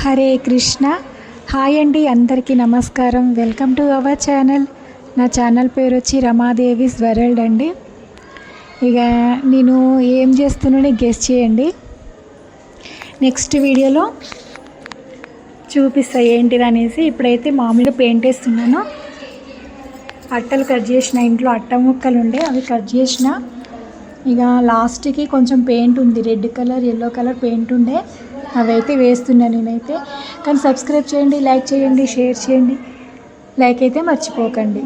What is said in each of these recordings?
Hare Krishna. Hi అండి అందరికీ నమస్కారం. Welcome to our channel. నా ఛానల్ పేరు వచ్చి రమాదేవి వరల్డ్ అండి. ఇక నేను ఏం చేస్తున్నానో గెస్ చేయండి. నెక్స్ట్ వీడియోలో చూపిస్తా ఏంటిది అనేసి ఇప్పుడైతే మామూలుగా పెయింట్ వేస్తున్నాను. అట్టలు కట్ చేసిన ఇంట్లో అట్ట ముక్కలు ఉండే అవి కట్ చేసిన. ఇక లాస్ట్కి కొంచెం పెయింట్ ఉంది red colour yellow colour paint ఉండే. అవైతే వేస్తున్నాను నేనైతే. కానీ సబ్స్క్రైబ్ చేయండి లైక్ చేయండి షేర్ చేయండి. లైక్ అయితే మర్చిపోకండి.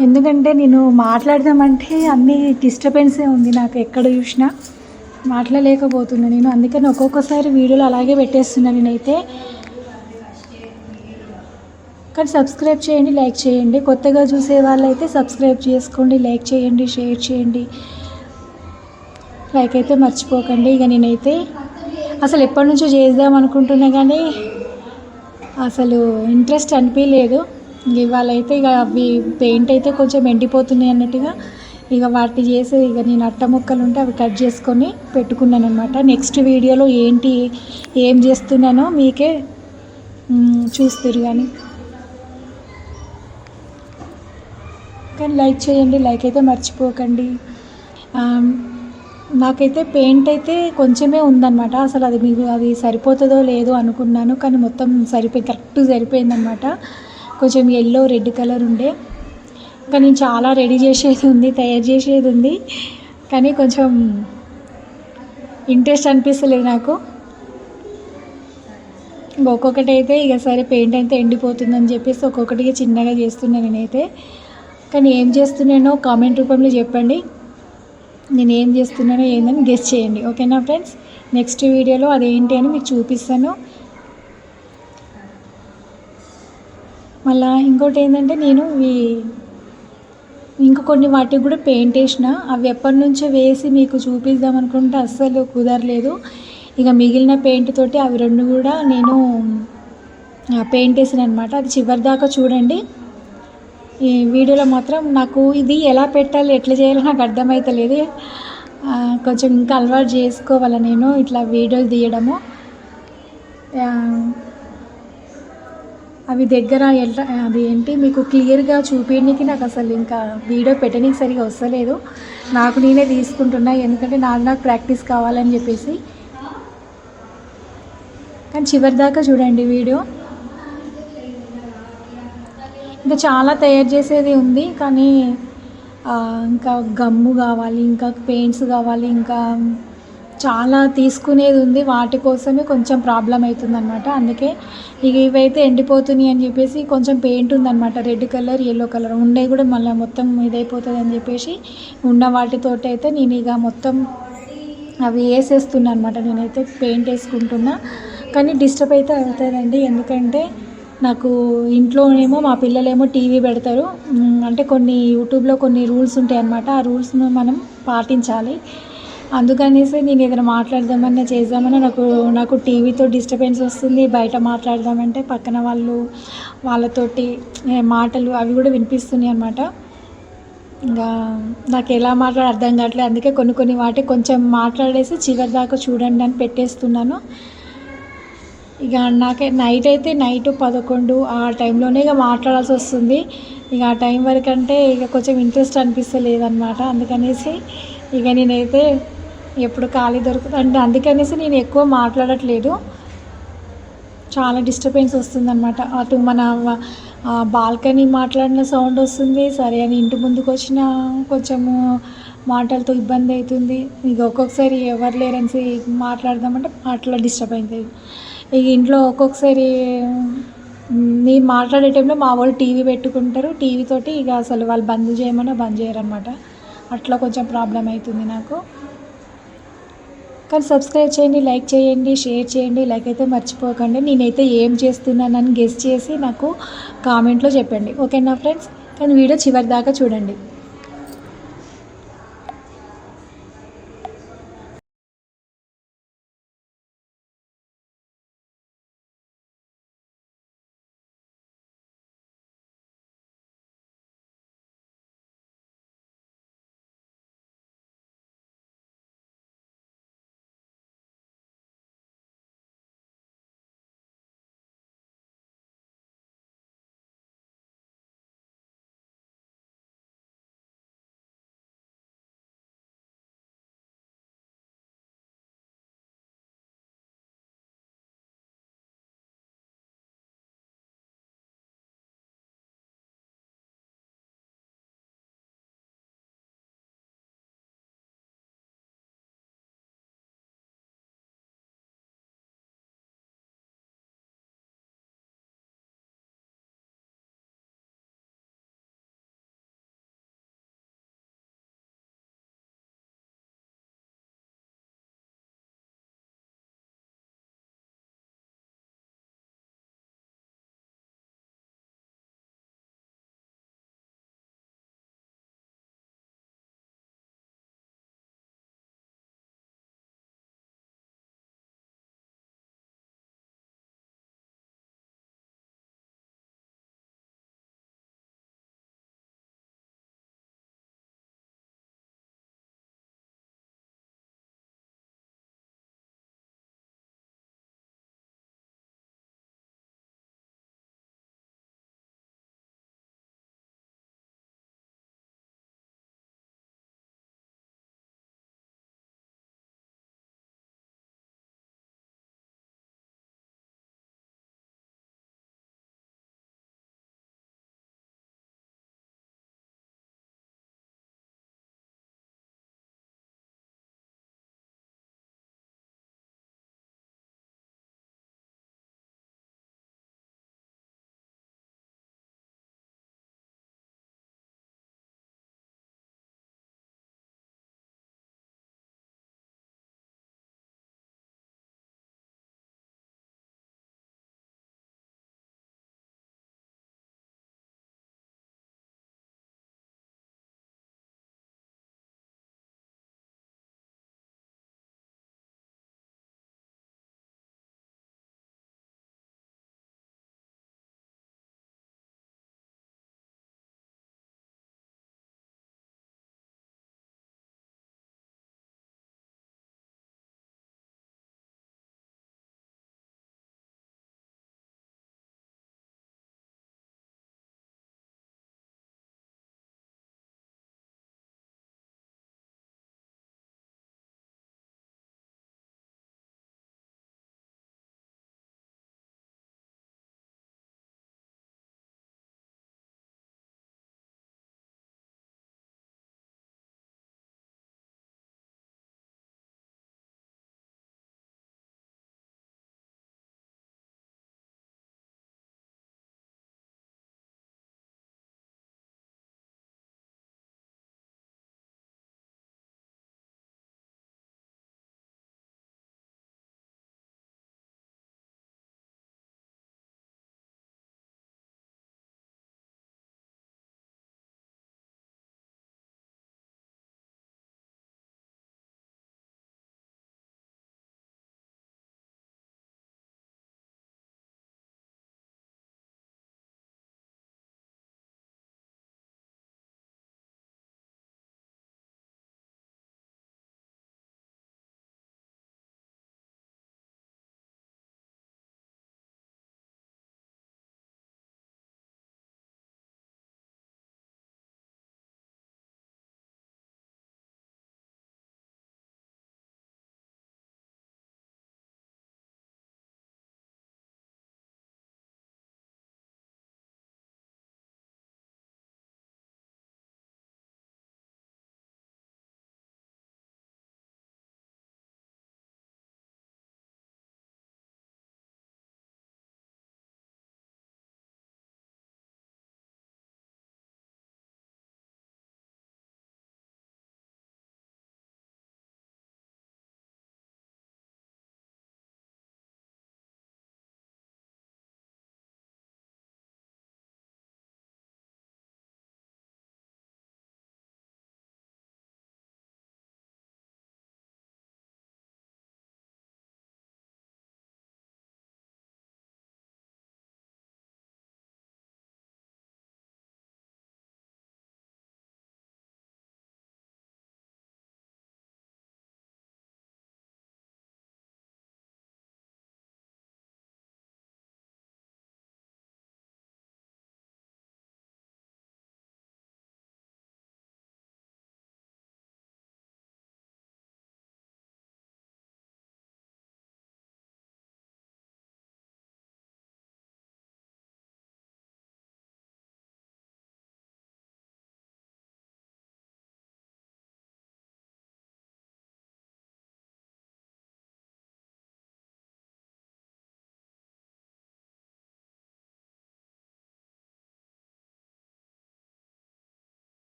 ఎందుకంటే నేను మాట్లాడదామంటే అన్ని డిస్టర్బెన్సే ఉంది నాకు ఎక్కడ చూసినా. మాట్లాడలేకపోతున్నా నేను. అందుకని ఒక్కొక్కసారి వీడియోలు అలాగే పెట్టేస్తున్నా నేనైతే. కానీ సబ్స్క్రైబ్ చేయండి లైక్ చేయండి. కొత్తగా చూసే వాళ్ళైతే సబ్స్క్రైబ్ చేసుకోండి లైక్ చేయండి షేర్ చేయండి. లైక్ అయితే మర్చిపోకండి. ఇక నేనైతే అసలు ఎప్పటి నుంచో చేద్దాం అనుకుంటున్నా కానీ అసలు ఇంట్రెస్ట్ అనిపించలేదు. ఇవాళ అయితే ఇక అవి పెయింట్ అయితే కొంచెం ఎండిపోతున్నాయి అన్నట్టుగా ఇక వాటిని చేసి ఇక నేను అట్ట ముక్కలు ఉంటే అవి కట్ చేసుకొని పెట్టుకున్నాను అనమాట నెక్స్ట్ వీడియోలో ఏంటి ఏం చేస్తున్నానో మీకే చూస్తారు కానీ. కానీ లైక్ చేయండి లైక్ అయితే మర్చిపోకండి. నాకైతే పెయింట్ అయితే కొంచెమే ఉందన్నమాట. అసలు అది మీకు అది సరిపోతుందో లేదో అనుకున్నాను కానీ మొత్తం సరిపోయి కరెక్ట్ సరిపోయిందనమాట కొంచెం ఎల్లో రెడ్ కలర్ ఉండే. ఇంకా నేను చాలా రెడీ చేసేది ఉంది తయారు చేసేది ఉంది. కానీ కొంచెం ఇంట్రెస్ట్ అనిపిస్తలేదు నాకు. ఒక్కొక్కటి అయితే ఇక సరే పెయింట్ అయితే ఎండిపోతుందని చెప్పేసి ఒక్కొక్కటిగా చిన్నగా చేస్తున్నాను నేనైతే. కానీ ఏం చేస్తున్నానో కామెంట్ రూపంలో చెప్పండి. నేను ఏం చేస్తున్నానో ఏందని గెస్ చేయండి. ఓకేనా ఫ్రెండ్స్? నెక్స్ట్ వీడియోలో అదేంటి అని మీకు చూపిస్తాను. మళ్ళా ఇంకోటి ఏంటంటే నేను ఈ ఇంకా కొన్ని వాటికి కూడా పెయింట్ వేసిన. అవి ఎప్పటి నుంచో వేసి మీకు చూపిద్దాం అనుకుంటే అస్సలు కుదరలేదు. ఇక మిగిలిన పెయింట్ తోటి అవి రెండు కూడా నేను పెయింట్ వేసాను అనమాట అది చివరి దాకా చూడండి. ఈ వీడియోలో మాత్రం నాకు ఇది ఎలా పెట్టాలి ఎట్లా చేయాలో నాకు అర్థమవుతలేదు కొంచెం ఇంకా అలవాటు చేసుకోవాలి నేను ఇట్లా వీడియోలు తీయడము. అవి దగ్గర ఎట్లా అది ఏంటి మీకు క్లియర్గా చూపించడానికి నాకు అసలు ఇంకా వీడియో పెట్టడానికి సరిగా వస్తలేదు. నాకు నేనే తీసుకుంటున్నా ఎందుకంటే నాకు నాకు ప్రాక్టీస్ కావాలని చెప్పేసి. కానీ చివరి దాకా చూడండి వీడియో. ఇంకా చాలా తయారు చేసేది ఉంది కానీ ఇంకా గమ్ము కావాలి ఇంకా పెయింట్స్ కావాలి ఇంకా చాలా తీసుకునేది ఉంది. వాటి కోసమే కొంచెం ప్రాబ్లం అవుతుందన్నమాట. అందుకే ఇక ఇవైతే ఎండిపోతున్నాయి అని చెప్పేసి కొంచెం పెయింట్ ఉందన్నమాట. రెడ్ కలర్ ఎల్లో కలర్ ఉండే కూడా మళ్ళీ మొత్తం ఇదైపోతుంది అని చెప్పేసి ఉన్న వాటితోటి అయితే నేను ఇక మొత్తం అవి వేసేస్తున్నా అనమాట నేనైతే పెయింట్ వేసుకుంటున్నా. కానీ డిస్టర్బ్ అయితే అవుతుందండి. ఎందుకంటే నాకు ఇంట్లోనేమో మా పిల్లలేమో టీవీ పెడతారు. అంటే కొన్ని యూట్యూబ్లో కొన్ని రూల్స్ ఉంటాయి అన్నమాట. ఆ రూల్స్ను మనం పాటించాలి. అందుకనేసి నేను ఏదైనా మాట్లాడదామన్నా చేద్దామన్నా నాకు నాకు టీవీతో డిస్టర్బెన్స్ వస్తుంది. బయట మాట్లాడదామంటే పక్కన వాళ్ళు వాళ్ళతోటి మాటలు అవి కూడా వినిపిస్తున్నాయి అనమాట ఇంకా నాకు ఎలా మాట్లాడ అర్థం కావట్లేదు. అందుకే కొన్ని కొన్ని వాటి కొంచెం మాట్లాడేసి చివరి దాకా చూడండి అని పెట్టేస్తున్నాను. ఇక నాకే నైట్ అయితే నైట్ పదకొండు ఆ టైంలోనే ఇక మాట్లాడాల్సి వస్తుంది. ఇక ఆ టైం వరకు అంటే ఇక కొంచెం ఇంట్రెస్ట్ అనిపిస్తలేదన్నమాట. అందుకనేసి ఇక నేనైతే ఎప్పుడు ఖాళీ దొరుకుతుంది అంటే అందుకనేసి నేను ఎక్కువ మాట్లాడట్లేదు. చాలా డిస్టర్బెన్స్ వస్తుందన్నమాట. అటు మన బాల్కనీ మాట్లాడిన సౌండ్ వస్తుంది. సరే అని ఇంటి ముందుకు వచ్చిన కొంచెము మాటలతో ఇబ్బంది అవుతుంది. ఇక ఒక్కొక్కసారి ఎవరు లేరని మాట్లాడదామంటే అట్లా డిస్టర్బ్ అవుతుంది ఇక ఇంట్లో ఒక్కొక్కసారి నేను మాట్లాడే టైంలో మా వాళ్ళు టీవీ పెట్టుకుంటారు. టీవీతోటి ఇక అసలు వాళ్ళు బంద్ చేయమన్నా బంద్ చేయరనమాట అట్లా కొంచెం ప్రాబ్లం అవుతుంది నాకు. కానీ సబ్స్క్రైబ్ చేయండి లైక్ చేయండి షేర్ చేయండి లైక్ అయితే మర్చిపోకండి. నేనైతే ఏం చేస్తున్నానని గెస్ చేసి నాకు కామెంట్లో చెప్పండి. ఓకేనా ఫ్రెండ్స్? కానీ వీడియో చివరి దాకా చూడండి.